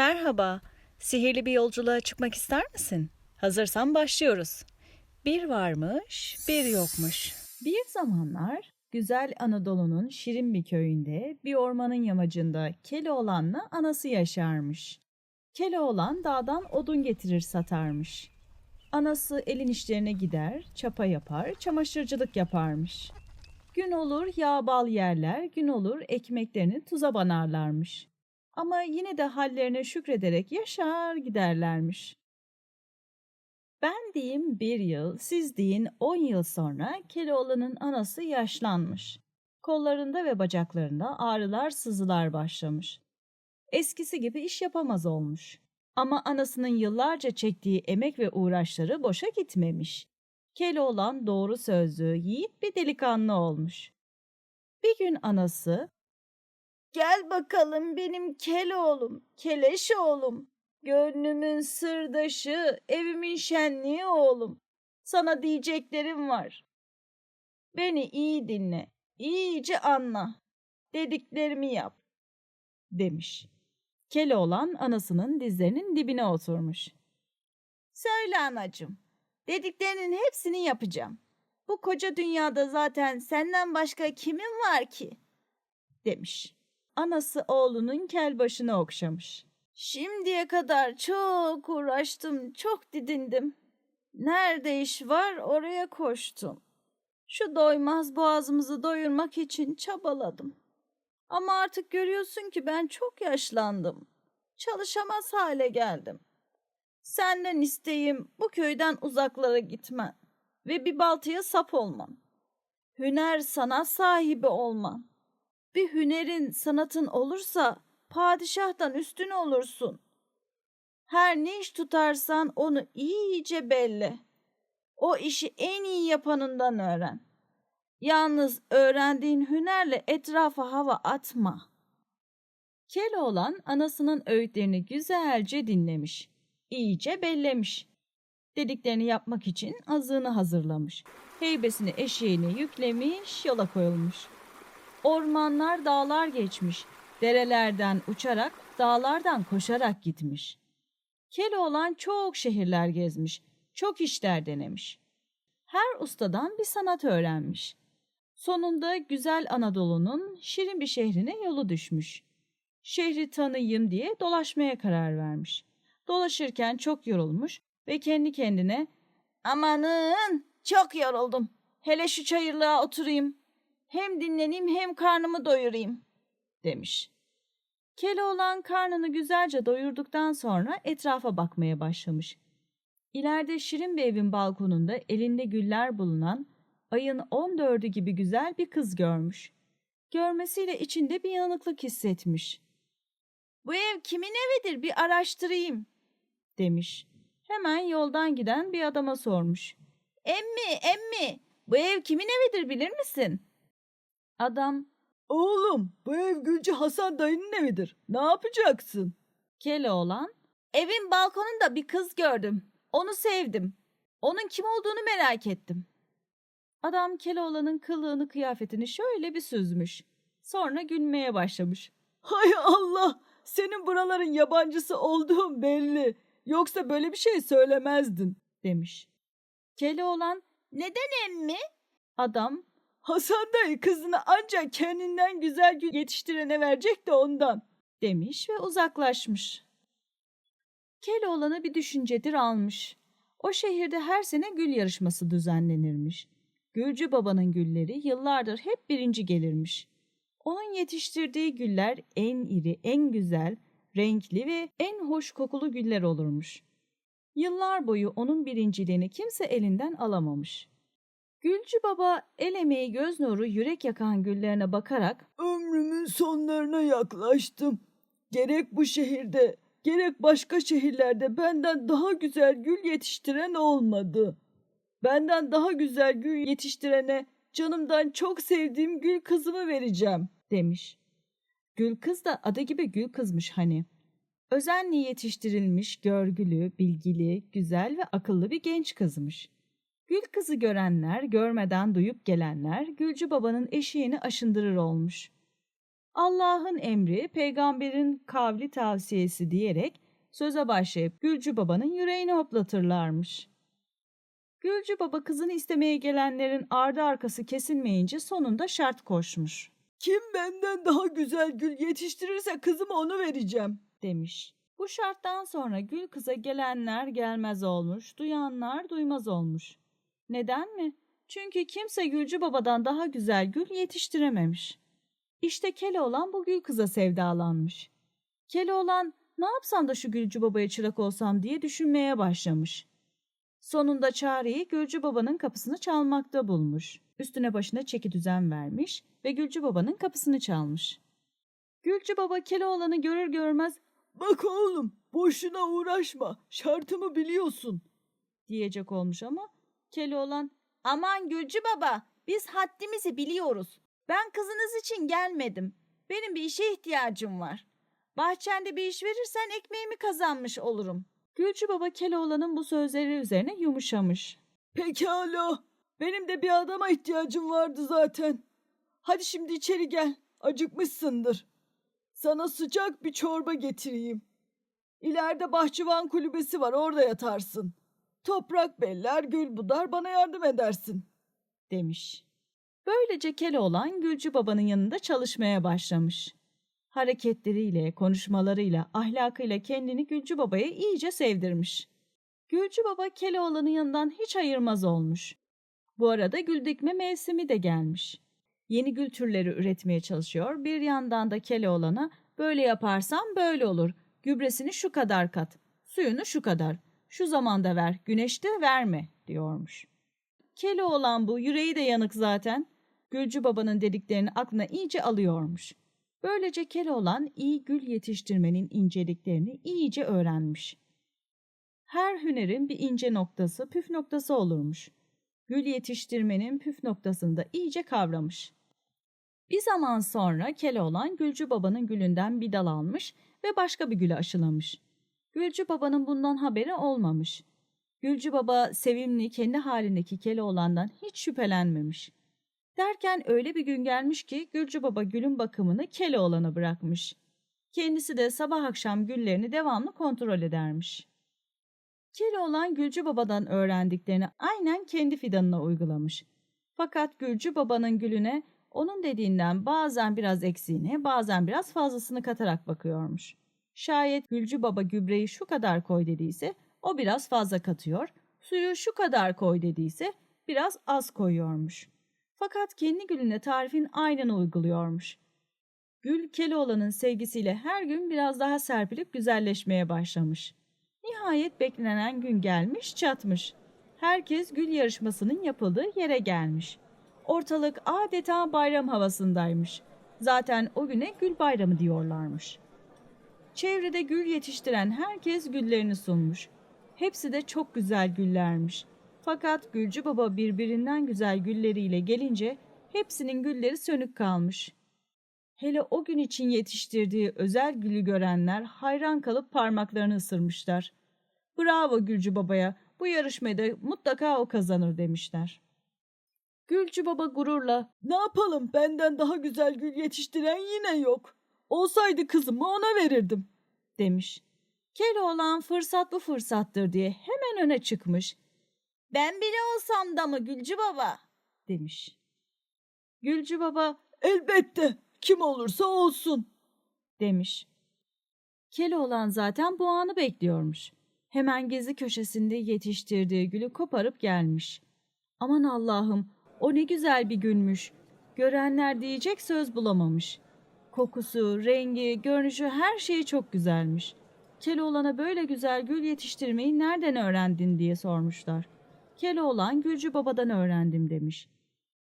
Merhaba. Sihirli bir yolculuğa çıkmak ister misin? Hazırsan başlıyoruz. Bir varmış, bir yokmuş. Bir zamanlar güzel Anadolu'nun şirin bir köyünde bir ormanın yamacında Keloğlan'la anası yaşarmış. Keloğlan dağdan odun getirir satarmış. Anası elin işlerine gider, çapa yapar, çamaşırcılık yaparmış. Gün olur yağ bal yerler, gün olur ekmeklerini tuza banarlarmış. Ama yine de hallerine şükrederek yaşar giderlermiş. Ben diyeyim bir yıl, siz deyin on yıl sonra Keloğlan'ın anası yaşlanmış. Kollarında ve bacaklarında ağrılar sızılar başlamış. Eskisi gibi iş yapamaz olmuş. Ama anasının yıllarca çektiği emek ve uğraşları boşa gitmemiş. Keloğlan doğru sözlü, yiğit bir delikanlı olmuş. Bir gün anası, Gel bakalım benim Keloğlum, Keleş oğlum. Gönlümün sırdaşı, evimin şenliği oğlum. Sana diyeceklerim var. Beni iyi dinle, iyice anla. Dediklerimi yap, demiş. Keloğlan anasının dizlerinin dibine oturmuş. Söyle anacığım, dediklerinin hepsini yapacağım. Bu koca dünyada zaten senden başka kimin var ki? demiş. Anası oğlunun kel başını okşamış. Şimdiye kadar çok uğraştım, çok didindim. Nerede iş var oraya koştum. Şu doymaz boğazımızı doyurmak için çabaladım. Ama artık görüyorsun ki ben çok yaşlandım. Çalışamaz hale geldim. Senden isteğim bu köyden uzaklara gitmen ve bir baltaya sap olman. Hüner sanat sahibi olman. Bir hünerin, sanatın olursa padişahtan üstün olursun. Her ne iş tutarsan onu iyice belli. O işi en iyi yapanından öğren. Yalnız öğrendiğin hünerle etrafa hava atma. Keloğlan anasının öğütlerini güzelce dinlemiş. İyice bellemiş. Dediklerini yapmak için azığını hazırlamış. Heybesini eşeğine yüklemiş, yola koyulmuş. Ormanlar dağlar geçmiş. Derelerden uçarak, dağlardan koşarak gitmiş. Keloğlan çok şehirler gezmiş, çok işler denemiş. Her ustadan bir sanat öğrenmiş. Sonunda güzel Anadolu'nun şirin bir şehrine yolu düşmüş. Şehri tanıyayım diye dolaşmaya karar vermiş. Dolaşırken çok yorulmuş ve kendi kendine "Amanın, çok yoruldum. Hele şu çayırlığa oturayım. Hem dinleneyim hem karnımı doyurayım." demiş. Keloğlan karnını güzelce doyurduktan sonra etrafa bakmaya başlamış. İleride şirin bir evin balkonunda elinde güller bulunan ayın 14'ü gibi güzel bir kız görmüş. Görmesiyle içinde bir yanıklık hissetmiş. Bu ev kimin evidir bir araştırayım demiş. Hemen yoldan giden bir adama sormuş. Emmi, emmi, bu ev kimin evidir bilir misin? Adam, Oğlum bu ev Gülcü Hasan dayının evidir. Ne yapacaksın? Keloğlan, evin balkonunda bir kız gördüm. Onu sevdim. Onun kim olduğunu merak ettim. Adam Keloğlan'ın kılığını kıyafetini şöyle bir süzmüş. Sonra gülmeye başlamış. Hay Allah! Senin buraların yabancısı olduğun belli. Yoksa böyle bir şey söylemezdin. demiş. Keloğlan, neden emmi? Adam, Hasan dayı kızını ancak kendinden güzel gül yetiştirene verecek de ondan. demiş ve uzaklaşmış. Keloğlan'ı bir düşüncedir almış. O şehirde her sene gül yarışması düzenlenirmiş. Gülcü babanın gülleri yıllardır hep birinci gelirmiş. Onun yetiştirdiği güller en iri, en güzel, renkli ve en hoş kokulu güller olurmuş. Yıllar boyu onun birinciliğini kimse elinden alamamış. Gülcü baba el emeği göz nuru yürek yakan güllerine bakarak Ömrümün sonlarına yaklaştım. Gerek bu şehirde, gerek başka şehirlerde benden daha güzel gül yetiştiren olmadı. Benden daha güzel gül yetiştirene canımdan çok sevdiğim gül kızımı vereceğim. demiş. Gül kız da adı gibi gül kızmış hani. Özenle yetiştirilmiş, görgülü, bilgili, güzel ve akıllı bir genç kızmış. Gül kızı görenler, görmeden duyup gelenler Gülcü babanın eşiğini aşındırır olmuş. Allah'ın emri, peygamberin kavli tavsiyesi diyerek söze başlayıp Gülcü Baba'nın yüreğini hoplatırlarmış. Gülcü Baba kızını istemeye gelenlerin ardı arkası kesilmeyince sonunda şart koşmuş. Kim benden daha güzel gül yetiştirirse kızıma onu vereceğim. demiş. Bu şarttan sonra gül kıza gelenler gelmez olmuş, duyanlar duymaz olmuş. Neden mi? Çünkü kimse Gülcü Baba'dan daha güzel gül yetiştirememiş. İşte Keloğlan bu gül kıza sevdalanmış. Keloğlan ne yapsam da şu Gülcü Baba'ya çırak olsam diye düşünmeye başlamış. Sonunda çareyi Gülcü Baba'nın kapısını çalmakta bulmuş. Üstüne başına çeki düzen vermiş ve Gülcü Baba'nın kapısını çalmış. Gülcü Baba Keloğlan'ı görür görmez Bak oğlum boşuna uğraşma şartımı biliyorsun. diyecek olmuş ama Keloğlan aman Gülcü Baba biz haddimizi biliyoruz. Ben kızınız için gelmedim. Benim bir işe ihtiyacım var. Bahçende bir iş verirsen ekmeğimi kazanmış olurum. Gülcü Baba Keloğlan'ın bu sözleri üzerine yumuşamış. Pekala benim de bir adama ihtiyacım vardı zaten. Hadi şimdi içeri gel acıkmışsındır. Sana sıcak bir çorba getireyim. İleride bahçıvan kulübesi var orada yatarsın. Toprak beller gül budar bana yardım edersin. demiş. Böylece Keloğlan Gülcü Baba'nın yanında çalışmaya başlamış. Hareketleriyle, konuşmalarıyla, ahlakıyla kendini Gülcü Baba'ya iyice sevdirmiş. Gülcü Baba Keloğlan'ın yanından hiç ayırmaz olmuş. Bu arada gül dikme mevsimi de gelmiş. Yeni gül türleri üretmeye çalışıyor. Bir yandan da Keloğlan'a böyle yaparsan böyle olur. Gübresini şu kadar kat, suyunu şu kadar, şu zamanda ver, güneşte verme diyormuş. Keloğlan bu, yüreği de yanık zaten. Gülcü babanın dediklerini aklına iyice alıyormuş. Böylece Keloğlan iyi gül yetiştirmenin inceliklerini iyice öğrenmiş. Her hünerin bir ince noktası, püf noktası olurmuş. Gül yetiştirmenin püf noktasını da iyice kavramış. Bir zaman sonra Keloğlan Gülcü babanın gülünden bir dal almış ve başka bir güle aşılamış. Gülcü babanın bundan haberi olmamış. Gülcü baba sevimli kendi halindeki Keloğlan'dan hiç şüphelenmemiş. Derken öyle bir gün gelmiş ki Gülcü baba gülün bakımını Keloğlan'a bırakmış. Kendisi de sabah akşam güllerini devamlı kontrol edermiş. Keloğlan Gülcü babadan öğrendiklerini aynen kendi fidanına uygulamış. Fakat Gülcü babanın gülüne onun dediğinden bazen biraz eksiğini, bazen biraz fazlasını katarak bakıyormuş. Şayet Gülcü baba gübreyi şu kadar koy dediyse o biraz fazla katıyor, suyu şu kadar koy dediyse biraz az koyuyormuş. Fakat kendi gülüne tarifin aynını uyguluyormuş. Gül Keloğlan'ın sevgisiyle her gün biraz daha serpilip güzelleşmeye başlamış. Nihayet beklenen gün gelmiş çatmış. Herkes gül yarışmasının yapıldığı yere gelmiş. Ortalık adeta bayram havasındaymış. Zaten o güne gül bayramı diyorlarmış. Çevrede gül yetiştiren herkes güllerini sunmuş. Hepsi de çok güzel güllermiş. Fakat Gülcü Baba birbirinden güzel gülleriyle gelince hepsinin gülleri sönük kalmış. Hele o gün için yetiştirdiği özel gülü görenler hayran kalıp parmaklarını ısırmışlar. Bravo Gülcü Baba'ya, bu yarışmada mutlaka o kazanır demişler. Gülcü Baba gururla Ne yapalım benden daha güzel gül yetiştiren yine yok. Olsaydı kızımı ona verirdim. demiş. Keloğlan fırsat bu fırsattır diye hemen öne çıkmış. Ben bile olsam da mı Gülcü Baba? demiş. Gülcü Baba Elbette kim olursa olsun. demiş. Keloğlan zaten bu anı bekliyormuş. Hemen gezi köşesinde yetiştirdiği gülü koparıp gelmiş. Aman Allah'ım o ne güzel bir gülmüş. Görenler diyecek söz bulamamış. Kokusu, rengi, görünüşü her şeyi çok güzelmiş. Keloğlan'a böyle güzel gül yetiştirmeyi nereden öğrendin diye sormuşlar. Keloğlan Gülcü Baba'dan öğrendim demiş.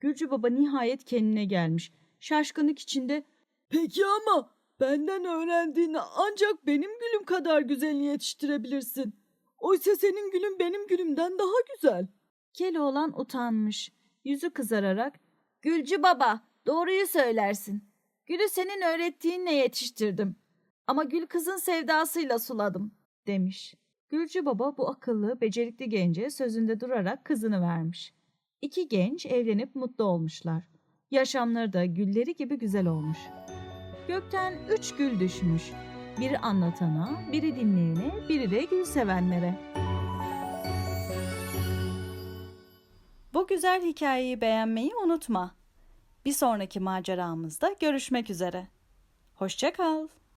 Gülcü Baba nihayet kendine gelmiş. Şaşkınlık içinde Peki ama benden öğrendiğini ancak benim gülüm kadar güzel yetiştirebilirsin. Oysa senin gülün benim gülümden daha güzel. Keloğlan utanmış. Yüzü kızararak Gülcü baba doğruyu söylersin. Gülü senin öğrettiğinle yetiştirdim. Ama gül kızın sevdasıyla suladım demiş. Gülcü baba bu akıllı, becerikli gence sözünde durarak kızını vermiş. İki genç evlenip mutlu olmuşlar. Yaşamları da gülleri gibi güzel olmuş. Gökten üç gül düşmüş. Biri anlatana, biri dinleyene, biri de gül sevenlere. Bu güzel hikayeyi beğenmeyi unutma. Bir sonraki maceramızda görüşmek üzere. Hoşça kal.